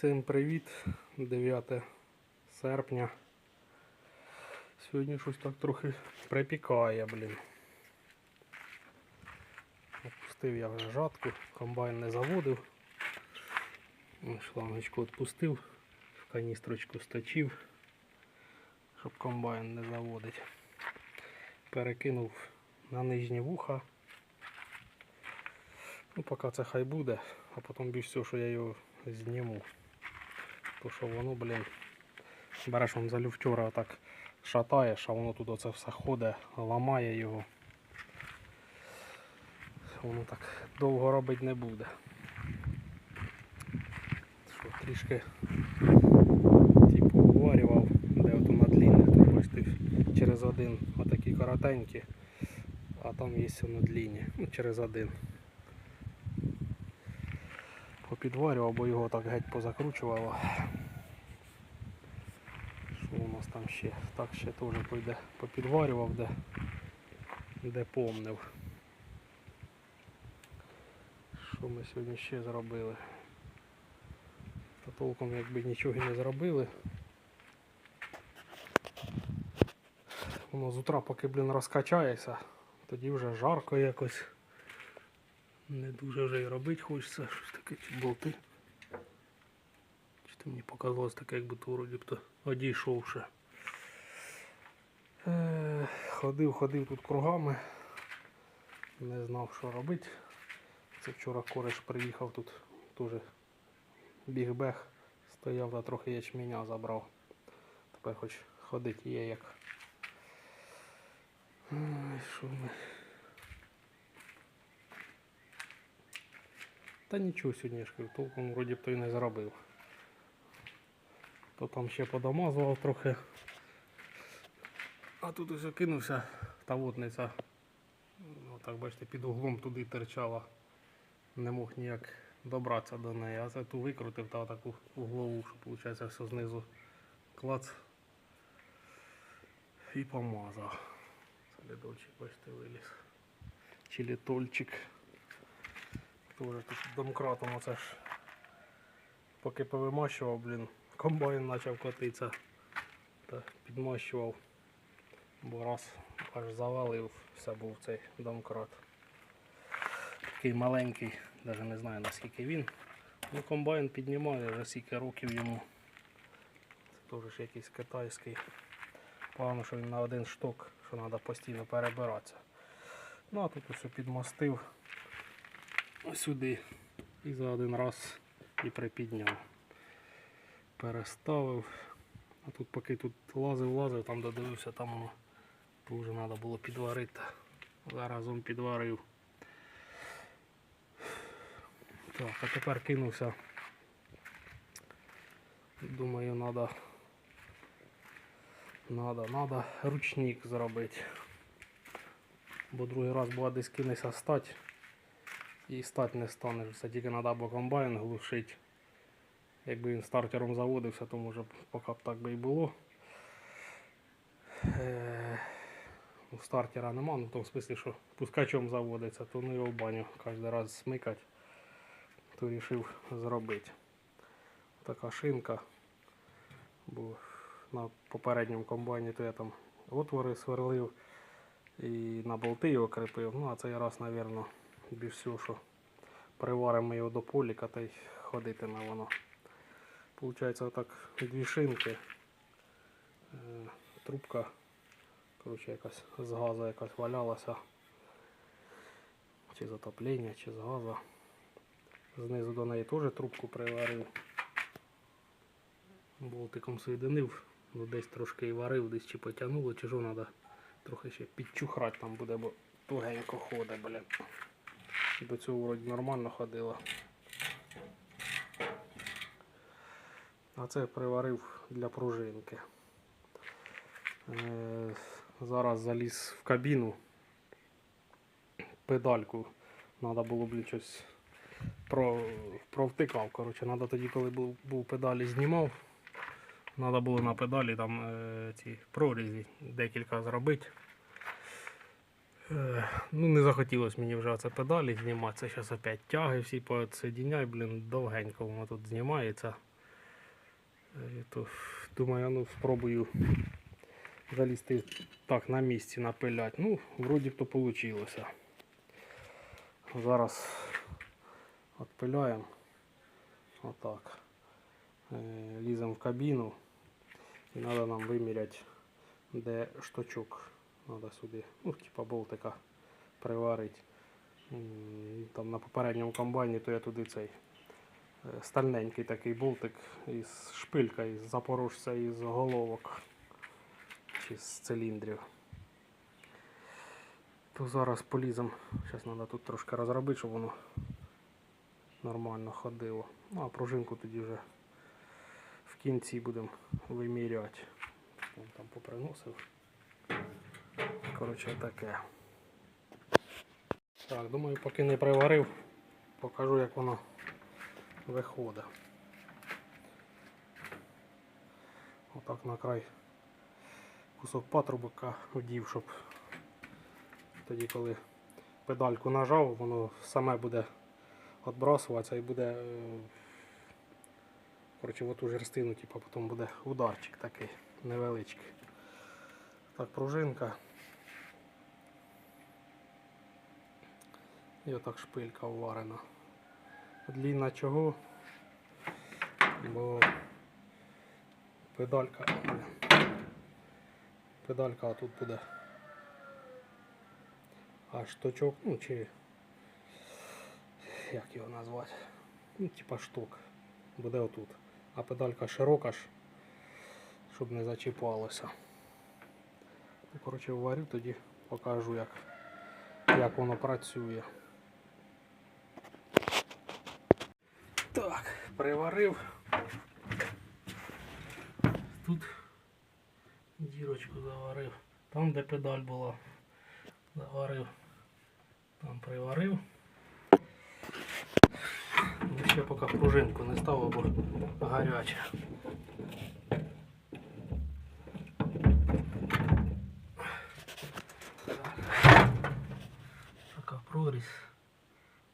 Всім привіт! 9 серпня. Сьогодні щось так трохи припікає, блін. Опустив я вже жатку, комбайн не заводив. Ось Шлангочку відпустив, в каністрочку сточив, щоб комбайн не заводить. Перекинув на нижні вуха. Ну, поки це хай буде, а потім більш все, що я його зніму. То що воно, блін, береш он за люфтера отак шатаєш, а воно тут оце все ходить, ламає його. Воно так довго робити не буде. Що трішки типу уварював, де ото на длінних, бачите, через один отакі коротенькі, а там є воно длінні, ну через один попідварював, бо його так геть позакручувало. Що у нас там ще? Так ще теж пойде попідварював, де, де помнив. Що ми сьогодні ще зробили? Та толком якби нічого не зробили. Воно з утра поки, блін, розкачається, тоді вже жарко якось. Не дуже вже і робити хочеться, щось таке чи болти. Чи то мені показалось таке, якби то вроді б то одійшов ще. Е, Ходив, ходив тут кругами. Не знав, що робити. Це вчора кореш приїхав тут теж біг-бег. Стояв та трохи ячменя забрав. Тепер хоч ходити є як. Ой, що. Та нічого сьогодні я ж кажу, толком вроді б то й не зробив. То там ще подомазував трохи. А тут ось кинувся та водниця. Ну, так бачите, під углом туди терчала. Не мог ніяк добратися до неї. А це ту викрутив та таку углову, що виходить все знизу клац і помазав. Слідочок, бачите, виліз. Чи літольчик. Тоже тут домкратом оце ж поки повимащував, блін, комбайн почав котитися. Та підмащував. Бо раз аж завалив, все був цей домкрат. Такий маленький, навіть не знаю наскільки він. Ну комбайн піднімає вже скільки років йому. Це теж якийсь китайський. Погано, що він на один шток, що треба постійно перебиратися. Ну а тут усе підмостив сюди і за один раз і припідняв. Переставив. А тут поки тут лазив, лазив, там додивився, там воно дуже треба було підварити. Заразом підварив. Так, а тепер кинувся. Думаю, треба надо, надо ручник зробити. Бо другий раз була десь кинеться стать і стати не станеш. Це тільки треба комбайн глушити. Якби він стартером заводився, то може поки б так би і було. Е, ну, стартера нема, ну в тому смислі, що пускачом заводиться, то ну його в баню кожен раз смикати, то вирішив зробити. Така шинка. Бо на попередньому комбайні то я там отвори сверлив і на болти його кріпив. Ну а цей раз, мабуть, більш всього, що приваримо його до поліка та й ходитиме воно. Получається отак дві шинки. Е, Трубка, коротше, якась з газу якась валялася. Чи з отоплення, чи з газу. Знизу до неї теж трубку приварив. Болтиком соєдинив, ну десь трошки і варив, десь чи потягнуло, чи що треба трохи ще підчухрати там буде, бо тугенько ходить, блін. До цього вроді нормально ходила. А це приварив для пружинки. Е, зараз заліз в кабіну. Педальку. Треба було, блін, щось про, провтикав. Коротше, треба тоді, коли був, був педалі знімав. Треба було на педалі там е, ці прорізі декілька зробити. Е, ну, не захотілося мені вже це педалі знімати. Це зараз опять тяги всі підсоединяй, блін, довгенько воно тут знімається. Е, То думаю, ну спробую залізти так на місці напилять. Ну, вроді б то вийшло. Зараз відпиляємо. Отак. Е, Ліземо в кабіну. І треба нам виміряти, де штучок. Треба сюди, ну, типа болтика приварити. Там на попередньому комбайні, то я туди цей е, стальненький такий болтик із шпилька, із запорожця, із головок чи з циліндрів. То зараз полізем. Зараз треба тут трошки розробити, щоб воно нормально ходило. Ну а пружинку тоді вже в кінці будемо виміряти. Там поприносив. Коротше таке. Так, думаю, поки не приварив, покажу як воно виходить. Отак на край кусок патрубка вдів, щоб тоді, коли педальку нажав, воно саме буде відбрасуватися і буде е, коротше, в оту жерстину, типу, потім буде ударчик такий невеличкий. Так, пружинка. І отак шпилька вварена. Длінна чого? Бо педалька. Педалька тут буде. А штучок, ну чи як його назвати? Ну, типа штук. Буде отут. А педалька широка ж, щоб не зачіпалося. Ну, коротше, варю, тоді покажу, як, як воно працює. Так, приварив. Тут дірочку заварив. Там, де педаль була, заварив. Там приварив. Ну, ще поки пружинку не ставив, бо гаряча. Така прорізь.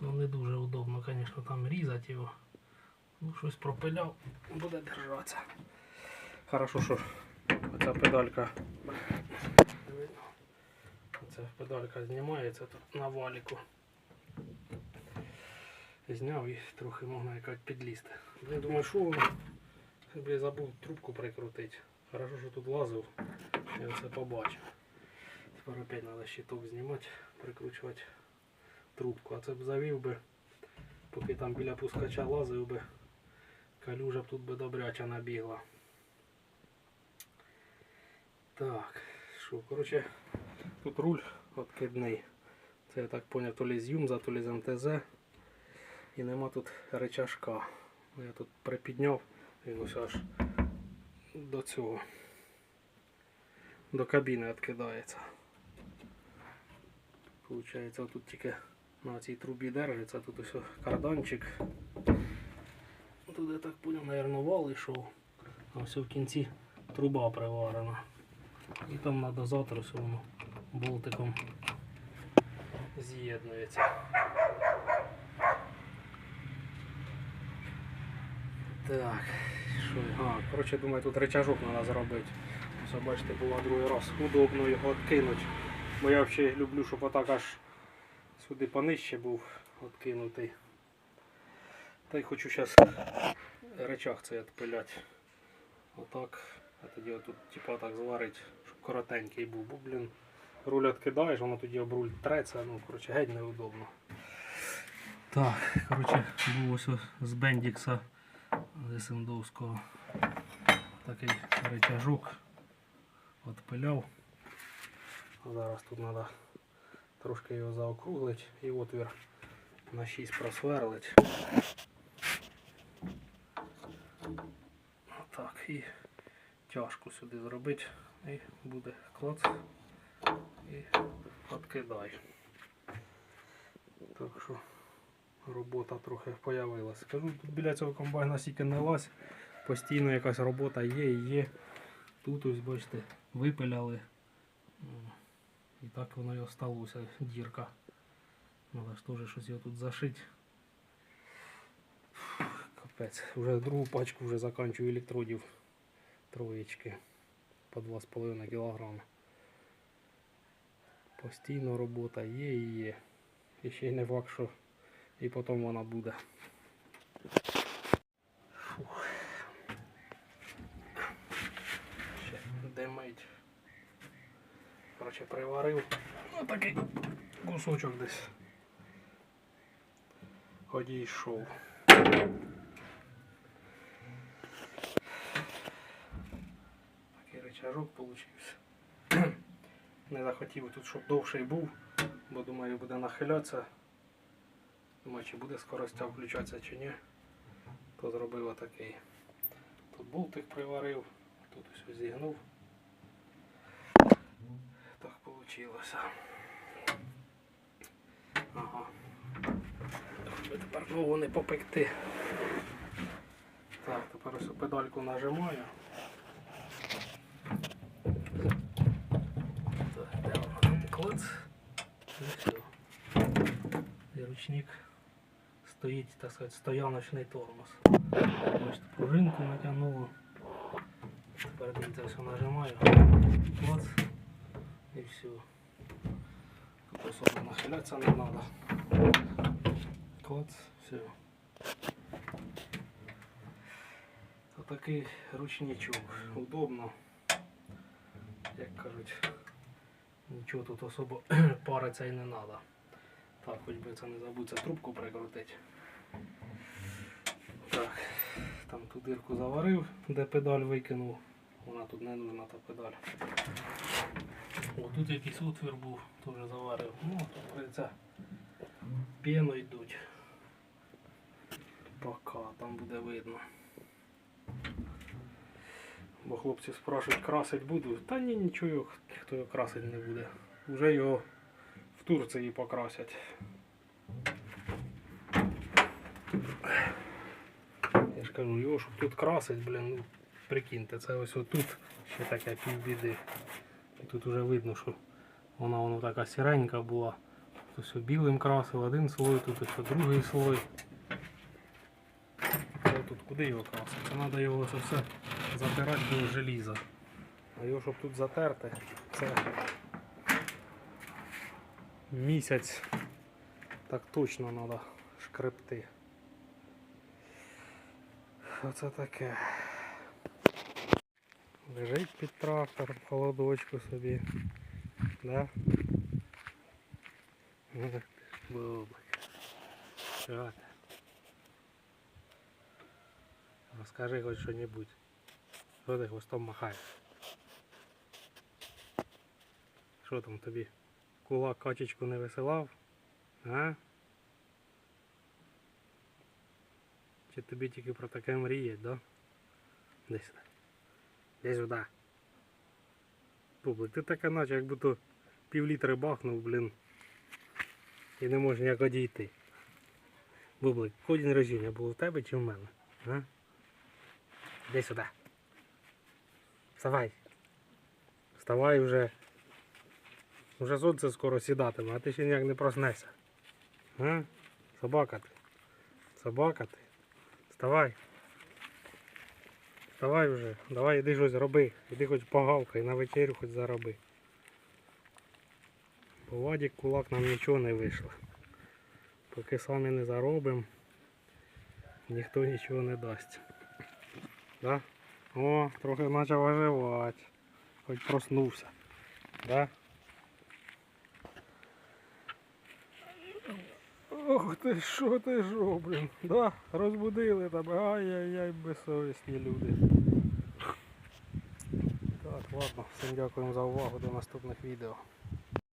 Ну не дуже удобно, звісно, там різати його. Ну, щось пропиляв, буде держатися. Хорошо, що оця педалька. Оця педалька знімається тут на валіку. Зняв і трохи можна якось підлізти. Я думаю, що воно. Я забув трубку прикрутити. Хорошо, що тут лазив. Я це побачив. Тепер опять треба щиток знімати, прикручувати трубку. А це б завів би, поки там біля пускача лазив би, калюжа б тут би добряча набігла. Так, що, коротше, тут руль откидний. Це я так поняв, то лі з Юмза, то лі з МТЗ. І нема тут речашка. Я тут припідняв, він ось аж до цього. До кабіни відкидається. Получається, тут тільки на цій трубі держиться, тут ось карданчик. Тут я так поняв, наверно, вал йшов. А ось в кінці труба приварена. І там на дозатор ось воно болтиком з'єднується. Так, що? А, коротше, думаю, тут речажок треба зробити. Ось, бачите, було другий раз удобно його відкинути. Бо я взагалі люблю, щоб отак аж сюди понижче був відкинутий. Та й хочу зараз речах цей відпиляти. Отак. А тоді отут типа так зварить, щоб коротенький був. Бо, блін, руль відкидаєш, воно тоді об руль треться, ну, коротше, геть неудобно. Так, коротше, був ось з Бендікса з Сендовського такий речажок. Отпиляв. А Зараз тут треба трошки його заокруглити і отвір на 6 просверлить. Так, і тяжко сюди зробити. І буде клац і відкидай. Так що робота трохи появилася. Кажу, тут біля цього комбайна стільки не лазь, постійно якась робота є і є. Тут ось бачите, випиляли. І так воно і осталося, дірка. Треба ж теж щось його тут зашити. Капець. Вже другу пачку вже заканчую електродів троєчки по 2,5 кг. Постійно робота є і є. І ще й не факт, що і потім вона буде. Фух. Ще димить. Коротше, приварив. Ну такий кусочок десь. Одійшов. Такий рычажок получився. Не захотів тут, щоб довший був, бо думаю, буде нахилятися. Думаю, чи буде скоростя включатися чи ні. То зробив отакий. Тут болтик приварив, тут ось зігнув. Так. Ага. Тепер нову не попекти. Так, тепер ось педальку нажимаю. Так, де вона. І ручник стоїть, так сказати, стояночний тормоз. Бачите, пружинку натягнуло. Тепер дивіться, все нажимаю. Клац. І все. Особо нахилятися не треба. Клац, все. Такий ручничок. Удобно. Як кажуть, нічого тут особо париться і не треба. Так, хоч би це не забудь, це трубку прикрутити. Так, там ту дирку заварив, де педаль викинув. Вона тут не нужна та педаль. О, тут якийсь отвір був, теж заварив. Ну, тут прийдеться йдуть. Пока там буде видно. Бо хлопці спрашують, красить буду. Та ні, нічого, хто його красить не буде. Уже його в Турції покрасять. Я ж кажу, його щоб тут красить, блін, ну прикиньте, це ось отут ще таке півбіди. І тут вже видно, що вона воно така сіренька була. Тут все білим красив один слой, тут ще другий слой. Це тут куди його красити? Це треба його це все затирати до желіза. А його щоб тут затерти, це місяць так точно треба шкребти. Оце таке. Лежить під трактором, холодочку собі. Да? Що ти? Розкажи хоч що-небудь. Що ти хвостом махаєш? Що там тобі? Кулак качечку не висилав? А? Чи тобі тільки про таке мріять, да? Десь сюди. Десь сюди. Бублик, ти така наче як будто пів літри бахнув, блін. І не можеш ніяк одійти. Бублик, день рождення було в тебе чи в мене? А? Іди сюди. Вставай. Вставай вже. Вже сонце скоро сідатиме, а ти ще ніяк не проснешся. А? Собака ти. Собака ти. Вставай. Вставай вже. Давай іди щось роби. Іди хоч погавкай, на вечерю хоч зароби. По Вадік кулак нам нічого не вийшло. Поки самі не заробимо, ніхто нічого не дасть. Да? О, трохи почав оживати. Хоч проснувся. Да? Ох ти що ти що, блін. Да, розбудили тебе. Ай-яй-яй, безсовісні люди. Ладно, всім дякуємо за увагу, до наступних відео.